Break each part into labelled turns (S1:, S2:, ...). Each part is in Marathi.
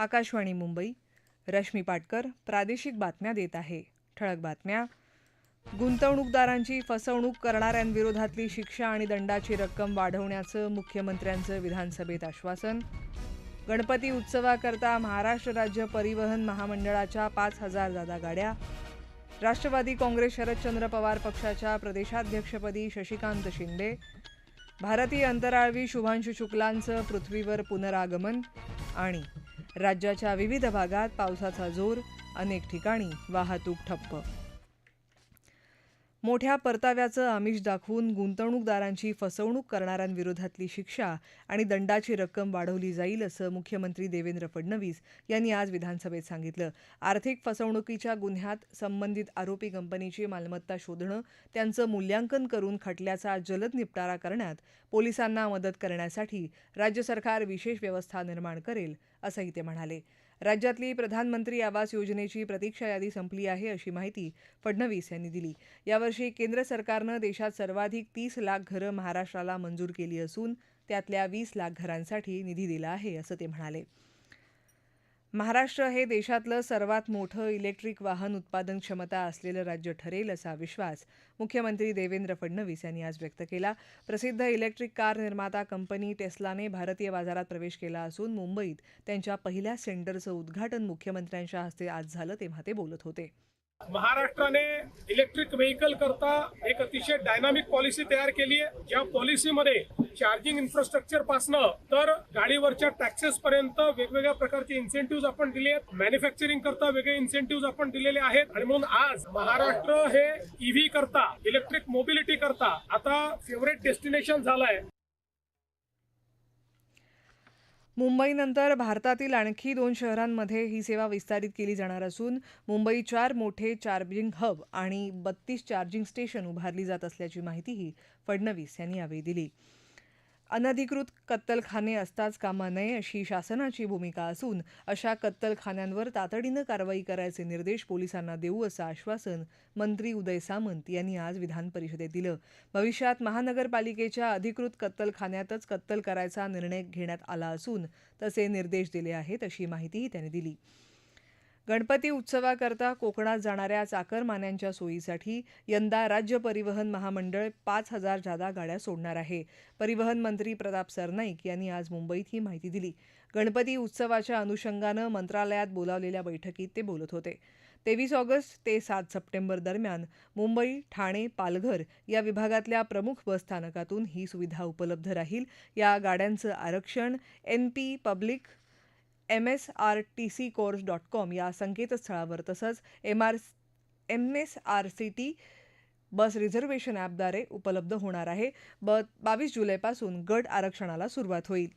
S1: आकाशवाणी मुंबई. रश्मी पाटकर प्रादेशिक बातम्या देत आहे. ठळक बातम्या. गुंतवणूकदारांची फसवणूक करणाऱ्यांविरोधातली शिक्षा आणि दंडाची रक्कम वाढवण्याचं मुख्यमंत्र्यांचं विधानसभेत आश्वासन. गणपती उत्सवाकरता महाराष्ट्र राज्य परिवहन महामंडळाच्या पाच हजार जादा गाड्या. राष्ट्रवादी काँग्रेस शरदचंद्र पवार पक्षाच्या प्रदेशाध्यक्षपदी शशिकांत शिंदे. भारतीय अंतराळवी शुभांशु शुक्लांचं पृथ्वीवर पुनरागमन आणि राज्याच्या विविध भागात पावसाचा जोर अनेक ठिकाणी वाहतूक ठप्प. मोठ्या परताव्याचं आमिष दाखवून गुंतवणूकदारांची फसवणूक करणाऱ्यांविरोधातली शिक्षा आणि दंडाची रक्कम वाढवली जाईल असं मुख्यमंत्री देवेंद्र फडणवीस यांनी आज विधानसभेत सांगितलं. आर्थिक फसवणुकीच्या गुन्ह्यात संबंधित आरोपी कंपनीची मालमत्ता शोधणं त्यांचं मूल्यांकन करून खटल्याचा जलद निपटारा करण्यात पोलिसांना मदत करण्यासाठी राज्य सरकार विशेष व्यवस्था निर्माण करेल असंही ते म्हणाले. राज्यातली प्रधानमंत्री आवास योजनेची प्रतीक्षा यादी संपली आहे अशी माहिती फडणवीस यांनी दिली. यावर्षी केंद्र सरकारनं देशात सर्वाधिक तीस लाख घरं महाराष्ट्राला मंजूर केली असून त्यातल्या वीस लाख घरांसाठी निधी दिला आहे असं ते म्हणाले. महाराष्ट्र हे देशातलं सर्वात मोठं इलेक्ट्रिक वाहन उत्पादन क्षमता असलेलं राज्य ठरेल असा विश्वास मुख्यमंत्री देवेंद्र फडणवीस यांनी आज व्यक्त केला. प्रसिद्ध इलेक्ट्रिक कार निर्माता कंपनी टेस्लाने भारतीय बाजारात प्रवेश केला असून मुंबईत त्यांच्या पहिल्या सेंटरचं उद्घाटन मुख्यमंत्र्यांच्या हस्ते आज झालं तेव्हा ते बोलत होते.
S2: महाराष्ट्राने इलेक्ट्रिक व्हेकल करता एक अतिशय डायनामिक पॉलिसी तयार केली आहे. ज्या पॉलिसीमध्ये चार्जिंग इन्फ्रास्ट्रक्चर पासनं तर गाडीवरच्या टॅक्सेस पर्यंत वेगवेगळ्या प्रकारचे इन्सेंटिव्ह आपण दिले आहेत. मॅन्युफॅक्चरिंग करता वेगळे इन्सेंटिव्ह आपण दिलेले आहेत. आणि म्हणून आज महाराष्ट्र हे ईव्ही करता इलेक्ट्रिक मोबिलिटी करता आता फेवरेट डेस्टिनेशन झालंय.
S1: मुंबईनंतर भारतातील आणखी दोन शहरांमध्ये ही सेवा विस्तारित केली जाणार असून मुंबई चार मोठे चार्जिंग हब आणि बत्तीस चार्जिंग स्टेशन उभारली जात असल्याची माहितीही फडणवीस यांनी यावेळी दिली. अनधिकृत कत्तलखाने असताच कामा नये अशी शासनाची भूमिका असून अशा कत्तलखान्यांवर तातडीनं कारवाई करायचे निर्देश पोलिसांना देऊ असं आश्वासन मंत्री उदय सामंत यांनी आज विधान परिषदेत दिलं. भविष्यात महानगरपालिकेच्या अधिकृत कत्तलखान्यातच कत्तल करायचा निर्णय घेण्यात आला असून तसे निर्देश दिले आहेत अशी माहितीही त्यांनी दिली. गणपती उत्सवाकरता कोकणात जाणाऱ्या चाकरमान्यांच्या सोयीसाठी यंदा राज्य परिवहन महामंडळ पाच हजार जादा गाड्या सोडणार आहे. परिवहन मंत्री प्रताप सरनाईक यांनी आज मुंबईत ही माहिती दिली. गणपती उत्सवाच्या अनुषंगानं मंत्रालयात बोलावलेल्या बैठकीत ते बोलत होते. तेवीस ऑगस्ट ते सात सप्टेंबर दरम्यान मुंबई ठाणे पालघर या विभागातल्या प्रमुख बसस्थानकातून ही सुविधा उपलब्ध राहील. या गाड्यांचं आरक्षण N P public M S R T C course dot com या संकेतस्थळावर तसंच M R M S R C T bus reservation ॲपद्वारे उपलब्ध होणार आहे. ब बावीस जुलैपासून गट आरक्षणाला सुरुवात होईल.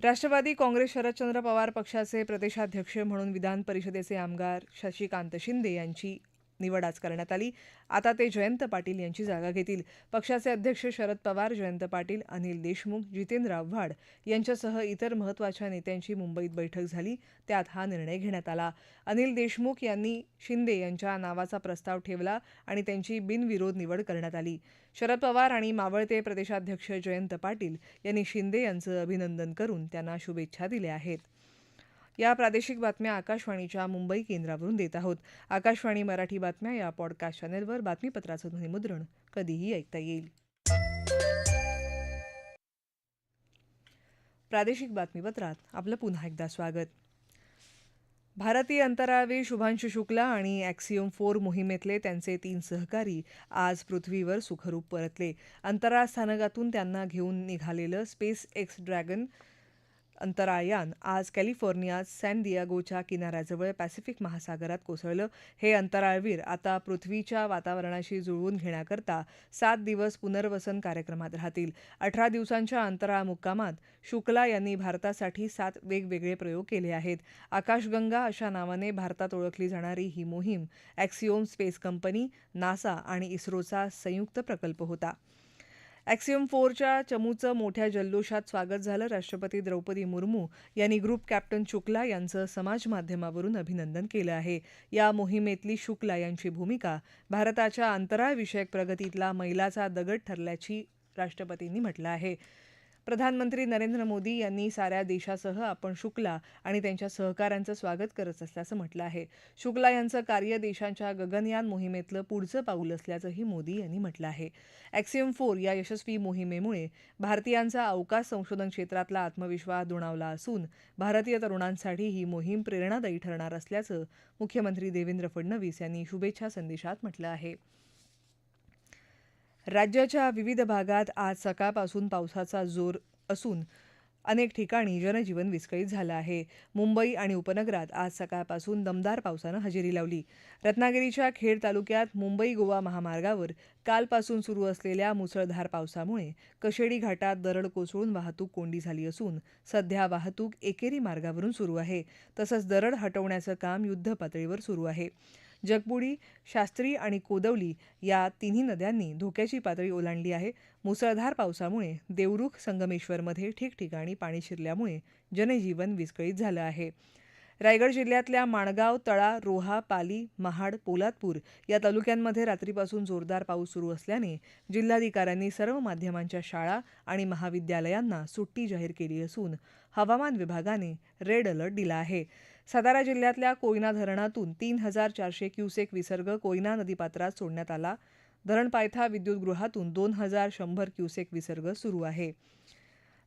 S1: राष्ट्रवादी काँग्रेस शरदचंद्र पवार पक्षाचे प्रदेशाध्यक्ष म्हणून विधान परिषदेचे आमदार शशिकांत शिंदे यांची निवड आज करण्यात आली. आता ते जयंत पाटील यांची जागा घेतील. पक्षाचे अध्यक्ष शरद पवार जयंत पाटील अनिल देशमुख जितेंद्र आव्हाड यांच्यासह इतर महत्त्वाच्या नेत्यांची मुंबईत बैठक झाली. त्यात हा निर्णय घेण्यात आला. अनिल देशमुख यांनी शिंदे यांच्या नावाचा प्रस्ताव ठेवला आणि त्यांची बिनविरोध निवड करण्यात आली. शरद पवार आणि मावळते प्रदेशाध्यक्ष जयंत पाटील यांनी शिंदे यांचं अभिनंदन करून त्यांना शुभेच्छा दिल्या आहेत. या प्रादेशिक बातम्या आकाशवाणीच्या मुंबई केंद्रावरून देत आहोत. आकाशवाणी मराठी बातम्या या पॉडकास्ट चॅनेलवर बातमीपत्राचं ध्वनिमुद्रण कधीही ऐकता येईल. प्रादेशिक बातमीपत्रात आपलं पुन्हा एकदा स्वागत. भारतीय अंतराळवीर शुभांशु शुक्ला आणि ॲक्सियम फोर मोहिमेतले त्यांचे तीन सहकारी आज पृथ्वीवर सुखरूप परतले. अंतराळ स्थानकातून त्यांना घेऊन निघालेलं स्पेस एक्स ड्रॅगन अंतरायान आज कॅलिफोर्नियात सॅन दियागोच्या किनाऱ्याजवळ पॅसिफिक महासागरात कोसळलं. हे अंतराळवीर आता पृथ्वीच्या वातावरणाशी जुळवून घेण्याकरता सात दिवस पुनर्वसन कार्यक्रमात राहतील. अठरा दिवसांच्या अंतराळ मुक्कामात शुक्ला यांनी भारतासाठी सात वेगवेगळे प्रयोग केले आहेत. आकाशगंगा अशा नावाने भारतात ओळखली जाणारी ही मोहीम ॲक्सिओम स्पेस कंपनी नासा आणि इस्रोचा संयुक्त प्रकल्प होता. ॲक्सियम फोरच्या चमूचं मोठ्या जल्लोषात स्वागत झालं राष्ट्रपती द्रौपदी मुर्मू यांनी ग्रुप कॅप्टन शुक्ला यांचं समाज माध्यमावरून अभिनंदन केलं आहे. या मोहिमेतली शुक्ला यांची भूमिका भारताच्या अंतराळविषयक प्रगतीतला मैलाचा दगड ठरल्याची राष्ट्रपतींनी म्हटलं आहे. प्रधानमंत्री नरेंद्र मोदी यांनी साऱ्या देशासह आपण शुक्ला आणि त्यांच्या सहकाऱ्यांचं स्वागत करत असल्याचं म्हटलं आहे. शुक्ला यांचं कार्य देशांच्या गगनयान मोहिमेतलं पुढचं पाऊल असल्याचंही मोदी यांनी म्हटलं आहे. ॲक्सियम फोर या यशस्वी मोहिमेमुळे भारतीयांचा अवकाश संशोधन क्षेत्रातला आत्मविश्वास दुणावला असून भारतीय तरुणांसाठी ही मोहीम प्रेरणादायी ठरणार असल्याचं मुख्यमंत्री देवेंद्र फडणवीस यांनी शुभेच्छा संदेशात म्हटलं आहे. राज्याच्या विविध भागात आज सकाळपासून पावसाचा जोर असून अनेक ठिकाणी जनजीवन विस्कळीत झालं आहे. मुंबई आणि उपनगरात आज सकाळपासून दमदार पावसानं हजेरी लावली. रत्नागिरीच्या खेड तालुक्यात मुंबई गोवा महामार्गावर कालपासून सुरू असलेल्या मुसळधार पावसामुळे कशेडी घाटात दरड कोसळून वाहतूक कोंडी झाली असून सध्या वाहतूक एकेरी मार्गावरून सुरू आहे. तसंच दरड हटवण्याचं काम युद्धपातळीवर सुरू आहे. जगबुडी शास्त्री आणि कोदवली या तिन्ही नद्यांनी धोक्याची पातळी ओलांडली आहे. मुसळधार पावसामुळे देवरुख संगमेश्वरमध्ये ठिकठिकाणी पाणी शिरल्यामुळे जनजीवन विस्कळीत झालं आहे. रायगड जिल्ह्यातल्या माणगाव तळा रोहा पाली महाड पोलादपूर या तालुक्यांमध्ये रात्रीपासून जोरदार पाऊस सुरू असल्याने जिल्हाधिकाऱ्यांनी सर्व माध्यमांच्या शाळा आणि महाविद्यालयांना सुट्टी जाहीर केली असून हवामान विभागाने रेड अलर्ट दिला आहे. सातारा जिल्ह्यातल्या कोयना धरणातून तीन हजार चारशे क्युसेक विसर्ग कोयना नदीपात्रात सोडण्यात आला. धरण पायथा विद्युतगृहातून दोन हजार शंभर क्युसेक विसर्ग सुरू आहे.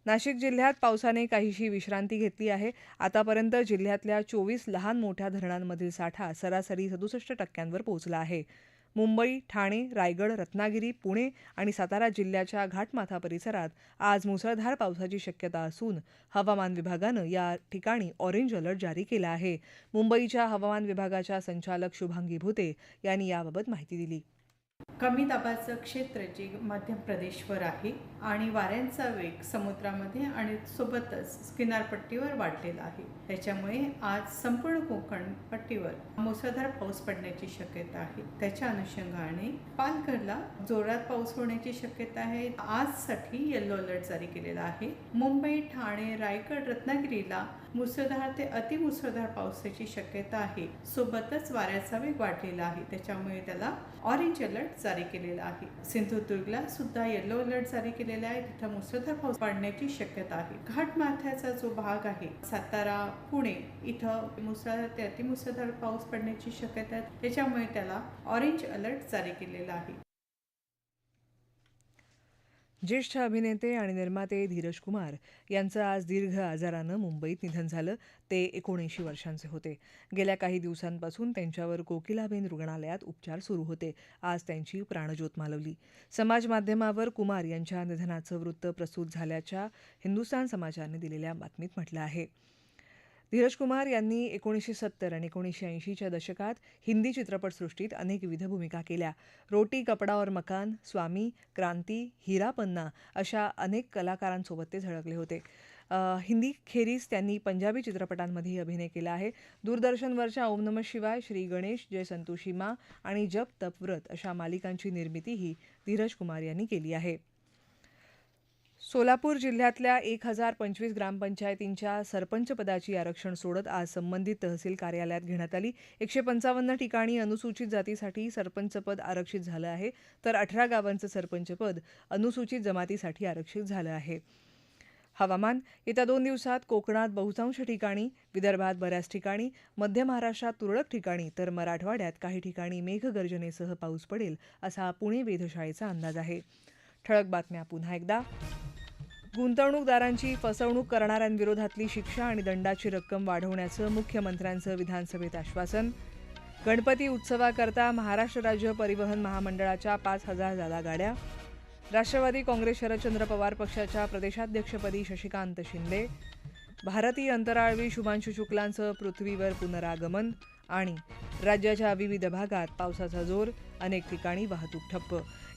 S1: नाशिक जिल्ह्यात पावसाने काहीशी विश्रांती घेतली आहे. आतापर्यंत जिल्ह्यातल्या चोवीस लहान मोठ्या धरणांमधील साठा सरासरी सदुसष्ट टक्क्यांवर पोहोचला आहे. मुंबई ठाणे रायगड रत्नागिरी पुणे आणि सातारा जिल्ह्याच्या घाटमाथा परिसरात आज मुसळधार पावसाची शक्यता असून हवामान विभागानं या ठिकाणी ऑरेंज अलर्ट जारी केला आहे. मुंबईच्या हवामान विभागाच्या संचालक शुभांगी भुते यांनी याबाबत माहिती दिली.
S3: कमी दाबाचं क्षेत्र जे मध्य प्रदेशवर आहे आणि वाऱ्यांचा वेग समुद्रामध्ये आणि सोबतच किनारपट्टीवर वाढलेला आहे. त्याच्यामुळे आज संपूर्ण कोकण पट्टीवर मुसळधार पाऊस पडण्याची शक्यता आहे. त्याच्या अनुषंगाने पालघरला जोरात पाऊस होण्याची शक्यता आहे. आजसाठी येलो अलर्ट जारी केलेला आहे. मुंबई ठाणे रायगड रत्नागिरीला मुसळधार ते अतिमुसळधार पावसाची शक्यता आहे. सोबतच वाऱ्याचा वेग वाढलेला आहे. त्याच्यामुळे त्याला ऑरेंज अलर्ट जारी केलेला आहे. सिंधुदुर्गला सुद्धा येलो अलर्ट जारी केलेला आहे. तिथं मुसळधार पाऊस पडण्याची शक्यता आहे. घाटमाथ्याचा जो भाग आहे सातारा पुणे इथं मुसळधार ते अतिमुसळधार पाऊस पडण्याची शक्यता आहे. त्याच्यामुळे त्याला ऑरेंज अलर्ट जारी केलेला आहे.
S1: ज्येष्ठ अभिनेते आणि निर्माते धीरज कुमार यांचं आज दीर्घ आजारानं मुंबईत निधन झालं. ते एकोणऐंशी वर्षांचे होते. गेल्या काही दिवसांपासून त्यांच्यावर कोकिलाबेन रुग्णालयात उपचार सुरू होते. आज त्यांची प्राणज्योत मालवली. समाज माध्यमावर कुमार यांच्या निधनाचं वृत्त प्रसूत झाल्याच्या हिंदुस्तान समाचारने दिलेल्या बातमीत म्हटलं आहे. धीरज कुमार यांनी एकोणीसशे सत्तर आणि एकोणीसशे ऐंशीच्या दशकात हिंदी चित्रपटसृष्टीत अनेक विविध भूमिका केल्या. रोटी कपडा और मकान स्वामी क्रांती हिरा पन्ना अशा अनेक कलाकारांसोबत ते झळकले होते. हिंदी खेरीज त्यांनी पंजाबी चित्रपटांमध्येही अभिनय केला आहे. दूरदर्शनवरच्या ओम नम शिवाय श्री गणेश जय संतोषी मा आणि जप तप व्रत अशा मालिकांची निर्मितीही धीरज कुमार यांनी केली आहे. सोलापूर जिल्ह्यातल्या एक हजार पंचवीस ग्रामपंचायतींच्या सरपंचपदाची आरक्षण सोडत आज संबंधित तहसील कार्यालयात घेण्यात आली. एकशे पंचावन्न ठिकाणी अनुसूचित जातीसाठी सरपंचपद आरक्षित झालं आहे तर अठरा गावांचं सरपंचपद अनुसूचित जमातीसाठी आरक्षित झालं आहे. हवामान येत्या दोन दिवसात कोकणात बहुतांश ठिकाणी विदर्भात बऱ्याच ठिकाणी मध्य महाराष्ट्रात तुरळक ठिकाणी तर मराठवाड्यात काही ठिकाणी मेघगर्जनेसह पाऊस पडेल असा पुणे वेधशाळेचा अंदाज आहे. ठळक बातम्या. पुन्हा एकदा. गुंतवणूकदारांची फसवणूक करणाऱ्यांविरोधातली शिक्षा आणि दंडाची रक्कम वाढवण्याचं मुख्यमंत्र्यांचं विधानसभेत आश्वासन. गणपती उत्सवाकरता महाराष्ट्र राज्य परिवहन महामंडळाच्या पाच हजार जादा गाड्या. राष्ट्रवादी काँग्रेस शरदचंद्र पवार पक्षाच्या प्रदेशाध्यक्षपदी शशिकांत शिंदे. भारतीय अंतराळवीर शुभांशु शुक्लांचं पृथ्वीवर पुनरागमन आणि राज्याच्या विविध भागात पावसाचा जोर अनेक ठिकाणी वाहतूक ठप्प.